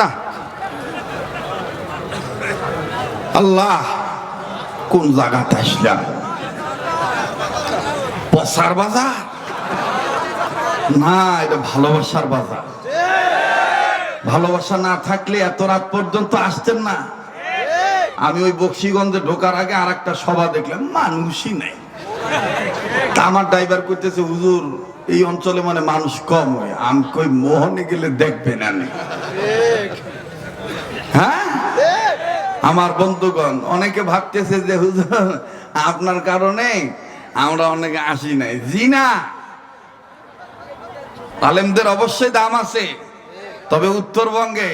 না। আল্লাহ কোন জায়গাতে আসলাম পসার বাজার? না, এটা ভালোবাসার বাজার। ভালোবাসা না থাকলে এত রাত পর্যন্ত আসতেন না। আমি ওই বক্সিগঞ্জে ঢোকার আগে আর একটা সভা দেখলাম, মানুষই নেই। আমার ড্রাইভার করতেছে হুজুর এই অঞ্চলে মানে মানুষ কম হয়। আমি কই মোহনে গেলে দেখবেন আমি। হ্যাঁ? আমার বন্ধুগণ, অনেকে ভাবতেছে যে, হুজুর, আপনার কারণে আমরা অনেকে আসি নাই। জি না। আলেমদের অবশ্যই দাম আছে। তবে উত্তরবঙ্গে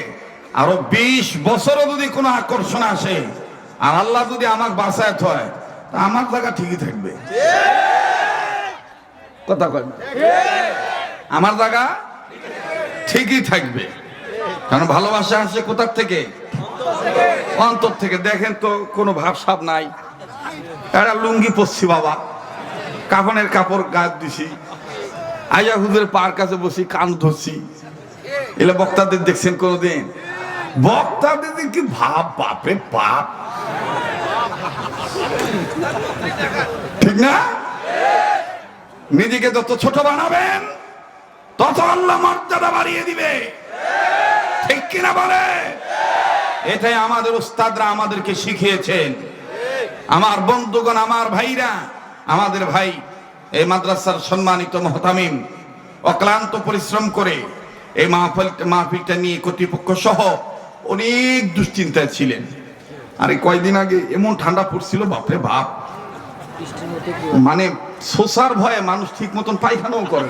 আরও বিশ বছরও যদি কোনো আকর্ষণ আসে, আর আল্লাহ যদি আমাকে বাঁচায় হয় তা আমার জায়গা ঠিকই থাকবে। কথা কয় না। আমার জায়গা ঠিকই থাকবে। কারণ ভালোবাসা আসে কোথার থেকে? অন্তর থেকে। দেখেন তো, কোনো ভাবসাব নাই। একটা লুঙ্গি পরছি বাবা। কাফনের কাপড় গায়ে দিছি। আইয়া হুজুরের পার কাছে বসি, কান ধরছি। এলে বক্তাদের দেখছেন কোনোদিন? বক্তাদের কি ভাব, বাপরে বাপ। ঠিক না? নিজেকে যত ছোট বানাবেন, তত আল্লাহ মর্যাদা বাড়িয়ে দিবে। ঠিক কিনা বলে? এটাই আমাদের উস্তাদরা আমাদেরকে শিখিয়েছেন। আমার বন্ধুগণ, আমার ভাইরা, আমাদের ভাই, এই মাদ্রাসার সম্মানিত মহতামিম, অক্লান্ত পরিশ্রম করে এই মাহফিল, মাহফিলটা নিয়ে কর্তৃপক্ষ সহ অনেক দুশ্চিন্তায় ছিলেন। আরে কয়দিন আগে এমন ঠান্ডা পড়ছিল, বাপরে বাপ। মানে শোষার ভয়ে মানুষ ঠিক মতন পায়খানাও করে।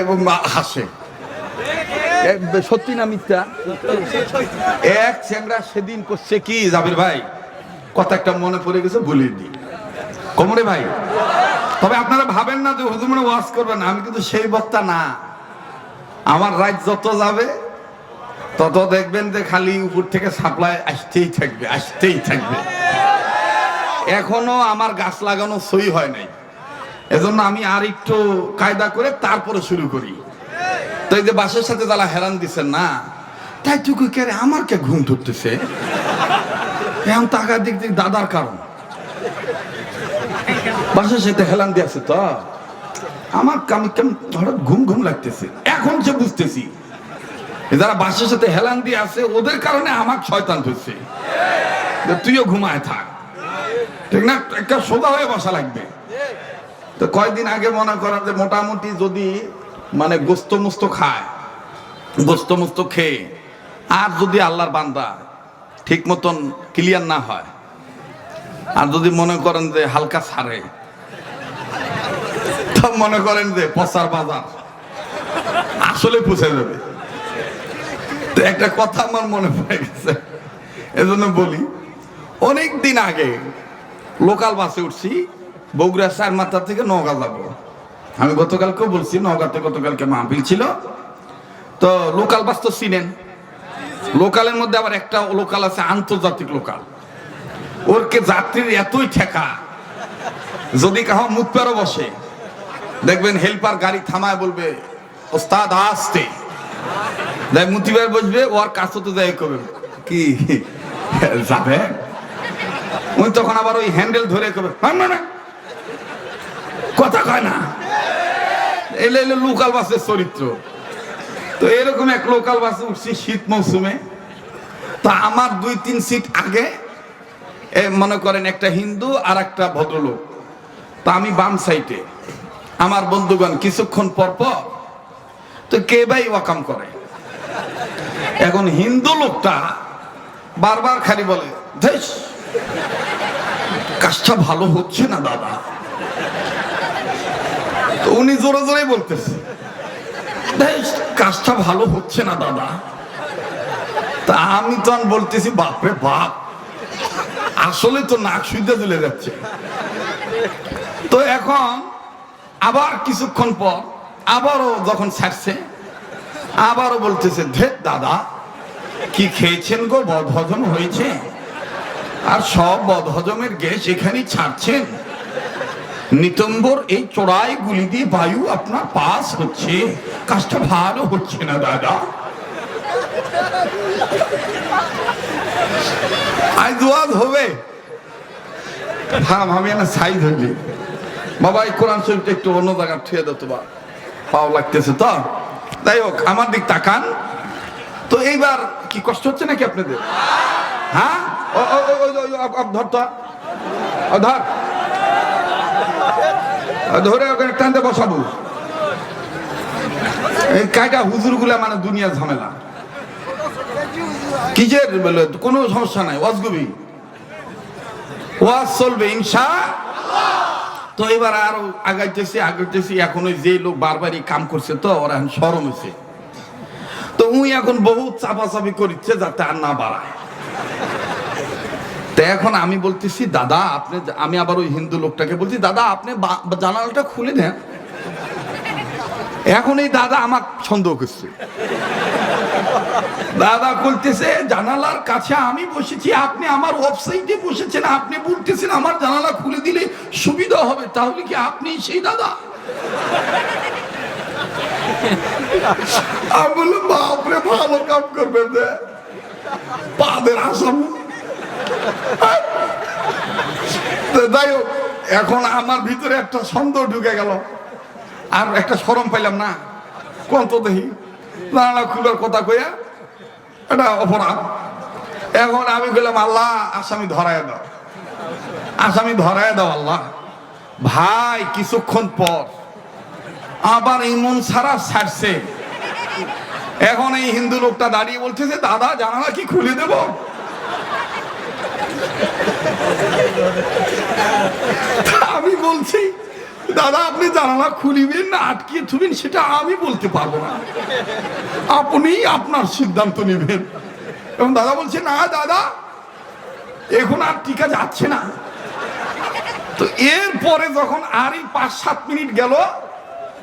এবং হাসে। সত্যি না মিথ্যা? এক চ্যাংরা সেদিন করছে কি, জাবির ভাই? কথা একটা মনে পড়ে গেছে, বলে দি। কমরে ভাই, তবে আপনারা ভাবেন না যে হুজুর মনে ওয়াজ করবেন আমি কিন্তু সেই বক্তা না। আমার রাত যত যাবে তত দেখবেন যে খালি উপর থেকে সাপ্লাই আসতেই থাকবে আসতেই থাকবে। এখনও আমার গাছ লাগানো সই হয় নাই। এজন্য আমি আর একটু কায়দা করে তারপরে শুরু করি। তো এই যে বাসের সাথে যারা হেরান দিচ্ছেন না, তাই টুকু কে আমার কে ঘুম ধরতেছে? এখন টাকা দিক দিক দাদার কারণ। বাসের সাথে হেলান দিয়েছে তো। আমার আমি কেমন হঠাৎ ঘুম ঘুম লাগতেছে। এখন যে বুঝতেছি যারা বাসের সাথে হেলান দিয়ে আছে, ওদের কারণে আমার শয়তান ধরছে। তুইও ঘুমায় থাক। ঠিক না? একটা সোজা হয়ে বসা লাগবে। তো কয়দিন আগে মনে করা যে মোটামুটি যদি মানে গোস্ত মুস্ত খায় গোস্ত মুস্ত খেয়ে, আর যদি আল্লাহর বান্দা ঠিক মতন ক্লিয়ার না হয়, আর যদি মনে করেন যে হালকা তো মনে করেন যে পচার বাজার আসলে পুষে যাবে। একটা কথা আমার মনে পড়ে গেছে। এজন্য বলি, অনেক দিন আগে লোকাল বাসে উঠছি, বগুড়া চার মাথা থেকে নওগাঁ যাব। আমি গতকালকেও বলছি, নওগাঁতে গতকালকে মাহফিল ছিল। তো লোকাল বাস তো চিনেন। লোকালের মধ্যে আবার একটা লোকাল আছে, আন্তর্জাতিক লোকাল। ওরকে যাত্রীর এতই ঠেকা, যদি কাহো মুখ বসে, দেখবেন হেল্পার গাড়ি থামায় বলবে, ওস্তাদ, আসতে। দেখ মুতিবার বসবে ওর তো যাই কি? যাবে? ওই তখন আবার ওই হ্যান্ডেল ধরে কবে? "না, না, না। কথা কয় না। এলে এলে লোকাল বাসের চরিত্র। তো এরকম এক লোকাল বাসে উঠছি শীত মৌসুমে। তা আমার দুই তিন সিট আগে মনে করেন একটা হিন্দু আর একটা ভদ্রলোক। তা আমি বাম সাইডে আমার বন্ধুগণ কিছুক্ষণ পর পর তো কে ভাই ওয়াকাম করে? এখন হিন্দু লোকটা বারবার খালি বলে "ধ্যাস, কাজটা ভালো হচ্ছে না দাদা? তো উনি জোরে জোরে বলতেছে "ধ্যাস, কাজটা ভালো হচ্ছে না দাদা। তা আমি তো বলতেছি বাপরে বাপ আসলে তো নাক সুইতে চলে যাচ্ছে। তো এখন আবার কিছুক্ষণ পর আবারও যখন ছাড়ছে আবারও বলতেছে ধেত দাদা, কি খেয়েছেন গো? বদহজম হয়েছে? আর সব বদহজমের গ্যাস এখানেই ছাড়ছেন। নিতম্বর এই চোরাই গুলি দিয়ে বায়ু আপনার পাস হচ্ছে। কাজটা ভালো হচ্ছে না, দাদা। আজ দোয়াজ হবে। হ্যাঁ আমি না সাইজ হইলি। বাবা, এই কোরআন শরীফটা একটু অন্য জায়গায় ঠুয়ে দাও তোমার পাও লাগতেছে তো। যাই হোক, আমার দিক তাকান। তো এইবার কি কষ্ট হচ্ছে নাকি আপনাদের? হ্যাঁ? ধর তো। ধর। ধরে ওখানে টানতে বসাবো। কায়দা হুজুরগুলা মানে দুনিয়া ঝামেলা। বলে? কোনো সমস্যা নাই ওয়াজগুবি ওয়াজ চলবে, ইনশা তো এবার আরও আগাইতেছি আগাইতেছি। এখন ওই যে লোক বারবারই কাম করছে তো, ওরা এখন সরম হয়েছে তো উই এখন বহুত চাপাচাপি করছে যাতে আর না বাড়ায়। তো এখন আমি বলতেছি, দাদা, আপনি আমি আবার ওই হিন্দু লোকটাকে বলছি, দাদা, আপনি জানালাটা খুলে দেন। এখন এই দাদা আমার সন্দেহ করছে। দাদা বলতেছে, জানালার কাছে আমি বসেছি, আপনি আমার ওয়েবসাইটে বসেছেন, আপনি বলতেছেন আমার জানালা খুলে দিলে সুবিধা হবে, তাহলে কি আপনি সেই দাদা? আমি বললাম, বাপরে, ভালো কাম করবেন পাদের আসাম। যাই হোক, এখন আমার ভিতরে একটা সন্দেহ ঢুকে গেল। আর একটা সরম পাইলাম না। কোন তো দেখি। জানালা খুলার কথা কইয়া এটা অপরাধ। এখন আমি বললাম আল্লাহ, আসামি ধরায় দাও। আসামি ধরায় দাও, আল্লাহ। ভাই, কিছুক্ষণ পর আবার ইমন সারা ছাড়ছে। এখন এই হিন্দু লোকটা দাঁড়িয়ে বলছে যে দাদা, জানালা কি খুলে দেব? আমি বলছি দাদা, আপনি জানালা খুলিবেন না আটকিয়ে থুবেন, সেটা আমি বলতে পারব না। আপনি আপনার সিদ্ধান্ত নেবেন। এবং দাদা বলছে, না দাদা, এখন আর টিকা যাচ্ছে না। তো এরপরে যখন আর এই পাঁচ সাত মিনিট গেল,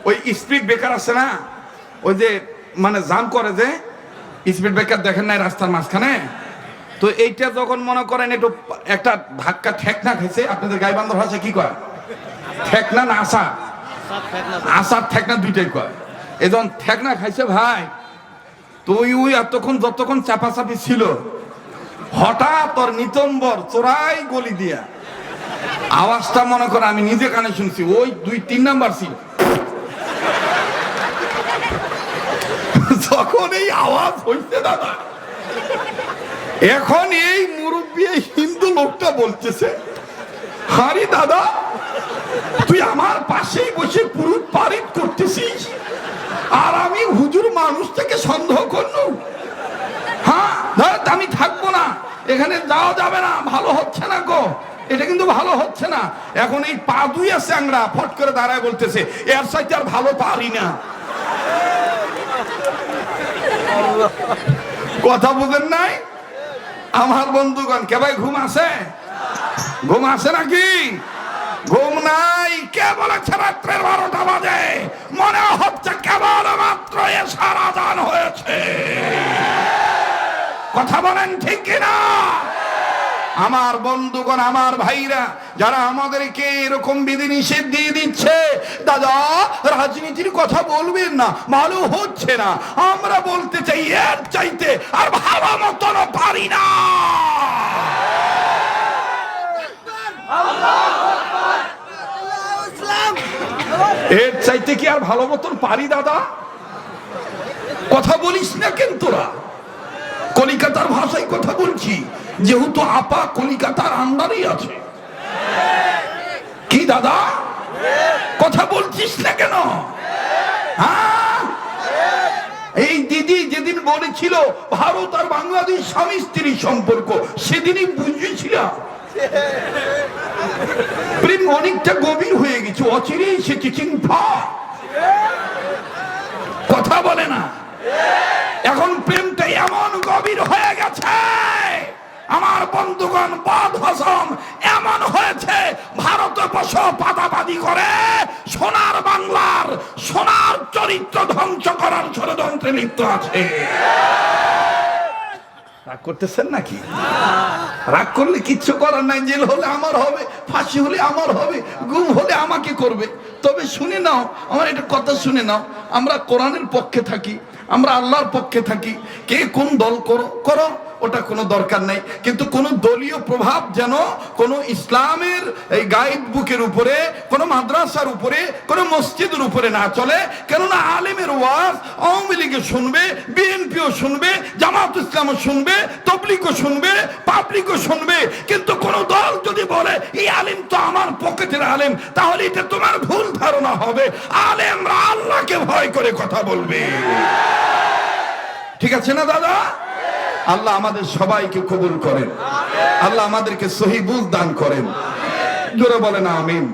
ওই স্পিড ব্রেকার আছে না, ওই যে মানে জাম করে যে, স্পিড ব্রেকার দেখেন নাই রাস্তার মাঝখানে? তো এইটা যখন মনে করেন একটু একটা ধাক্কা ঠেকনা খাইছে, আপনাদের গাইবান্ধব ভাষা কি কয়? ঠেকনা না আসা আসার ঠেকনা দুইটাই। কয়। এজন ঠেকনা খাইছে ভাই তুই ওই এতক্ষণ যতক্ষণ চাপাচাপি ছিল হঠাৎ ওর নিতম্বর চোরাই গলি দিয়া। আওয়াজটা মনে করে আমি নিজে কানে শুনছি ওই দুই তিন নাম্বার ছিল যখন এই আওয়াজ হইছে দাদা এখন এই মুরব্বী হিন্দু লোকটা বলতেছে হারি দাদা তুই আমার পাশেই বসে পুরুত পারিত করতেছিস। আর আমি হুজুর মানুষটাকে সন্দেহ করলু। হ্যাঁ আমি থাকব না। এখানে যাওয়া যাবে না। ভালো হচ্ছে না গো। এটা কিন্তু ভালো হচ্ছে না। এখন এই পা দুই আছে আংরা ফট করে দাঁড়ায় বলতেছে, এর সাথে আর ভালো পারি না। কথা বুঝেন নাই? আমার বন্ধুগণ, কে ভাই ঘুম আছে? ঘুম আছে নাকি? ঘুম নাই কে বলেছে রাত্রের বারোটা বাজে। মনে হচ্ছে কেবল মাত্র এ সারা দান হয়েছে। কথা বলেন ঠিক কিনা? আমার বন্ধুগণ, আমার ভাইরা, যারা আমাদেরকে এরকম বিধি নিষেধ দিয়ে দিচ্ছে, দাদা, রাজনীতির কথা বলবেন না ভালো হচ্ছে না। আমরা বলতে চাই, এর চাইতে আর ভালো মতন পারি না এর চাইতে কি আর ভালো মতন পারি, দাদা? কথা বলিস না কেন তোরা? কলিকাতার ভাষায় কথা বলছি, যেহেতু আপা কলিকাতার আন্ডারেই আছে। কি, দাদা? কথা বলছিস না কেন? হ্যাঁ? এই দিদি যেদিন বলেছিল, ভারত আর বাংলাদেশ স্বামী স্ত্রী সম্পর্ক, সেদিনই বুঝেছিলাম। প্রেম অনেকটা গভীর হয়ে গেছে। অচিরে এসেছে চিন্তা কথা বলে না। এখন প্রেমটা এমন গভীর হয়ে গেছে। আমার বন্ধুগণ, বাদ হসম এমন হয়েছে, ভারত বস পাতাপাতি করে, সোনার বাংলার, সোনার চরিত্র ধ্বংস করার ষড়যন্ত্রে লিপ্ত আছে। রাগ করতেছেন নাকি? রাগ করলে কিচ্ছু করার নাই, জেল হলে আমার হবে, ফাঁসি হলে আমার হবে, গুম হলে আমাকে করবে। তবে শুনে নাও, আমার একটা কথা শুনে নাও। আমরা কোরআনের পক্ষে থাকি আমরা আল্লাহর পক্ষে থাকি। কে কোন দল করো করো, ওটা কোনো দরকার নেই। কিন্তু কোন দলীয় প্রভাব যেন কোন ইসলামের এই গাইড বুকের উপরে, কোন মাদ্রাসার উপরে, কোন মসজিদের উপরে না চলে। কেননা আলেমের ওয়াজ আওয়ামী লীগও শুনবে, বিএনপিও শুনবে, জামাত ইসলামও শুনবে, তবলিগও শুনবে পাবলিকও শুনবে। কিন্তু কোন দল যদি বলে, এই আলেম তো আমার পকেটের আলেম তাহলে এটা তোমার ভুল ধারণা হবে। আলেমরা আল্লাহকে ভয় করে কথা বলবে। ঠিক আছে না, দাদা? আল্লাহ আমাদের সবাইকে কবুল করেন। আল্লাহ আমাদেরকে সহিবুল দান করেন। জোরে বলেন, আমিন।